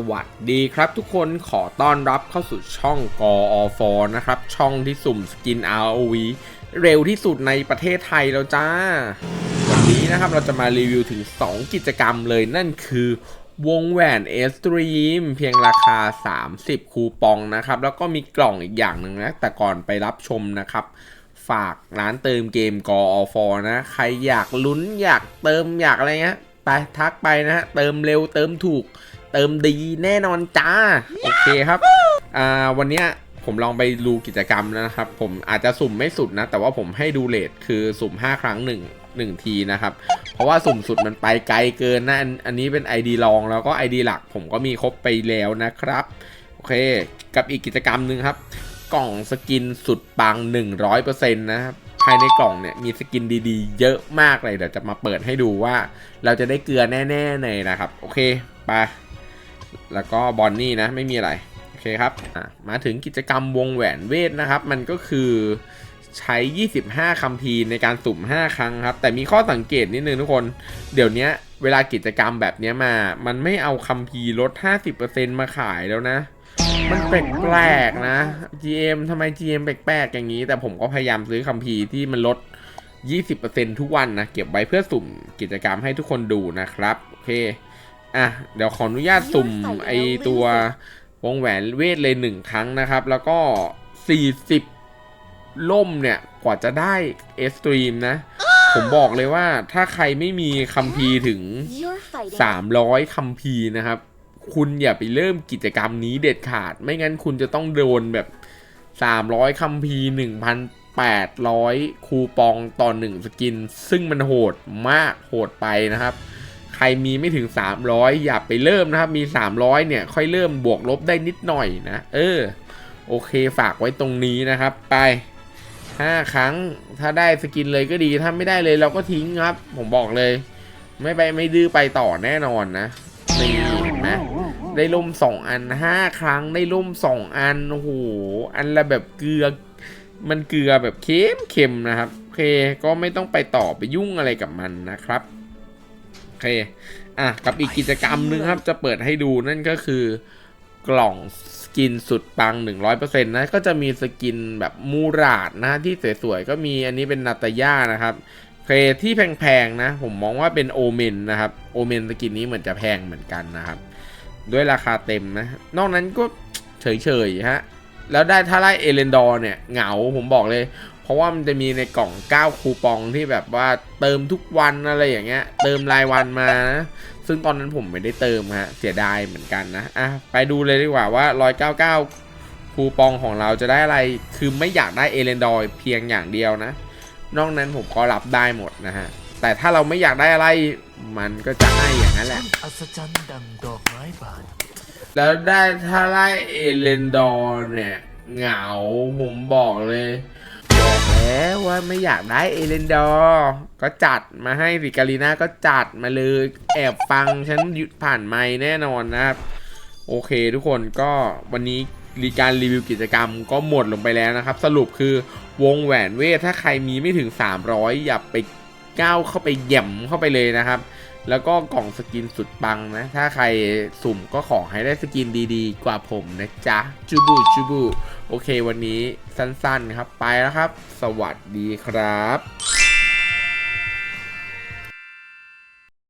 สวัสดีครับทุกคนขอต้อนรับเข้าสู่ช่องกออฟนะครับ ช่องที่สุ่มสกิน ROV เร็วที่สุดในประเทศไทยแล้วจ้า วันนี้นะครับเราจะมารีวิวถึง 2 กิจกรรมเลยนั่นคือ วงแหวนเอสตรีมเพียงราคา 30 คูปองนะครับ แล้วก็มีกล่องอีกอย่างหนึ่งนะ แต่ก่อนไปรับชมนะครับ ฝากร้านเติมเกมกออฟนะ ใครอยากลุ้นอยากเติมอยากอะไรเงี้ยไปทักไปนะฮะเติมเร็วเติมถูก เติมดีแน่นอนจ้า โอเคครับ อ่า วันเนี้ยผมลองไปดูกิจกรรมนะครับ ผมอาจจะสุ่มไม่สุดนะ แต่ว่าผมให้ดูเลทคือสุ่ม 5 ครั้ง1 1ทีนะครับ เพราะว่าสุ่มสุดมันไปไกลเกินนะอันอันนี้เป็น ID รองแล้วก็ ID หลัก ผมก็มีครบไปแล้วนะครับ โอเค กับอีกกิจกรรมหนึ่งครับ กล่องสกินสุดปัง 100%นะครับภายในกล่องเนี่ยมีสกินดีๆ เยอะมากเลยเดี๋ยวจะมาเปิดให้ดูว่า เราจะได้เกลือแน่ๆเลยนะครับ โอเค ไป แล้วก็บอนนี่นะไม่มีอะไร โอเคครับมาถึงกิจกรรมวงแหวนเวทนะครับ มันก็คือใช้ 25 คัมภีร์ในการสุ่ม 5 ครั้งครับ แต่มีข้อสังเกตนิดนึงทุกคน เดี๋ยวนี้เวลากิจกรรมแบบนี้มา มันไม่เอาคัมภีร์ลด 50%มาขายแล้วนะ มันแปลกๆนะ GM ทำไม GM แปลกๆอย่างนี้ แต่ผมก็พยายามซื้อคัมภีร์ที่มันลด 20%ทุกวันนะ เก็บไว้เพื่อสุ่มกิจกรรมให้ทุกคนดูนะครับ โอเค อะ เดี๋ยวขออนุญาตสุ่มไอตัววงแหวนเวทเลยหนึ่งครั้งนะครับ แล้วก็ 40 ล่มเนี่ย กว่าจะได้เอสตรีมนะ ผมบอกเลยว่าถ้าใครไม่มีคัมภีร์ถึง 300 คัมภีร์นะครับ คุณอย่าไปเริ่มกิจกรรมนี้เด็ดขาด ไม่งั้นคุณจะต้องโดนแบบ 300 คัมภีร์1,800 คูปองต่อ1สกิน ซึ่งมันโหดมากโหดไปนะครับ ใครมีไม่ถึง 300 อย่าไปเริ่มนะครับ มี 300 เนี่ย ค่อยเริ่มบวกลบได้นิดหน่อยนะ เออ โอเคฝากไว้ตรงนี้นะครับ ไป 5 ครั้ง ถ้าได้สกินเลยก็ดี ถ้าไม่ได้เลยเราก็ทิ้งครับ ผมบอกเลย ไม่ไปไม่ดื้อไปต่อแน่นอนนะนี่นไหมได้ล่มสองอันห้าครั้งได้ล่มสองอัน โอ้โห อันละแบบเกลือ มันเกลือแบบเค็มเค็มนะครับ โอเค ก็ไม่ต้องไปต่อไปยุ่งอะไรกับมันนะครับ อเคอะกับอีกกิจกรรมหนึงครับ จะเปิดให้ดูนั่นก็คือกล่องสกินสุดปัง 100%นะก็จะมีสกินแบบมูราดนะที่สวยๆก็มีอันนี้เป็นนาตาย่านะครับโอเคที่แพงๆนะ ผมมองว่าเป็นโอเมนนะครับโอเมนสกินนี้เหมือนจะแพงเหมือนกันนะครับ ด้วยราคาเต็มนะ นอกนั้นก็เฉยๆฮะแล้วได้ถ้าไล่เอเลนดอร์เนี่ยเหงาผมบอกเลย เพราะว่ามันจะมีในกล่อง 9 คูปองที่แบบว่าเติมทุกวันอะไรอย่างเงี้ย เติมรายวันมานะซึ่งตอนนั้นผมไม่ได้เติมฮะ เสียดายเหมือนกันนะ อะ ไปดูเลยดีกว่าว่า 199 คูปองของเราจะได้อะไร คือไม่อยากได้เอเลนดอร์เพียงอย่างเดียวนะ นอกนั้นผมก็รับได้หมดนะฮะ แต่ถ้าเราไม่อยากได้อะไร มันก็จะให้อย่างนั้นแหละ อัศจรรย์ดังดอกไม้บานแล้วได้ถ้าไล่เอเลนดอร์เนี่ยเหงาผมบอกเลย แล้วว่าไม่อยากได้เอเลนดอร์ก็จัดมาให้สิการีนาก็จัดมาเลยแอบฟังฉันหยุดผ่านไม้แน่นอนนะครับ โอเคทุกคนก็วันนี้รีการรีวิวกิจกรรมก็หมดลงไปแล้วนะครับ สรุปคือวงแหวนเวทถ้าใครมีไม่ถึง 300 อย่าไปก้าวเข้าไปแย่มเข้าไปเลยนะครับ แล้วก็กล่องสกินสุดปังนะ ถ้าใครสุ่มก็ขอให้ได้สกินดีๆ กว่าผมนะจ๊ะ จูบูจูบู โอเควันนี้สั้นๆครับ ไปแล้วครับ สวัสดีครับ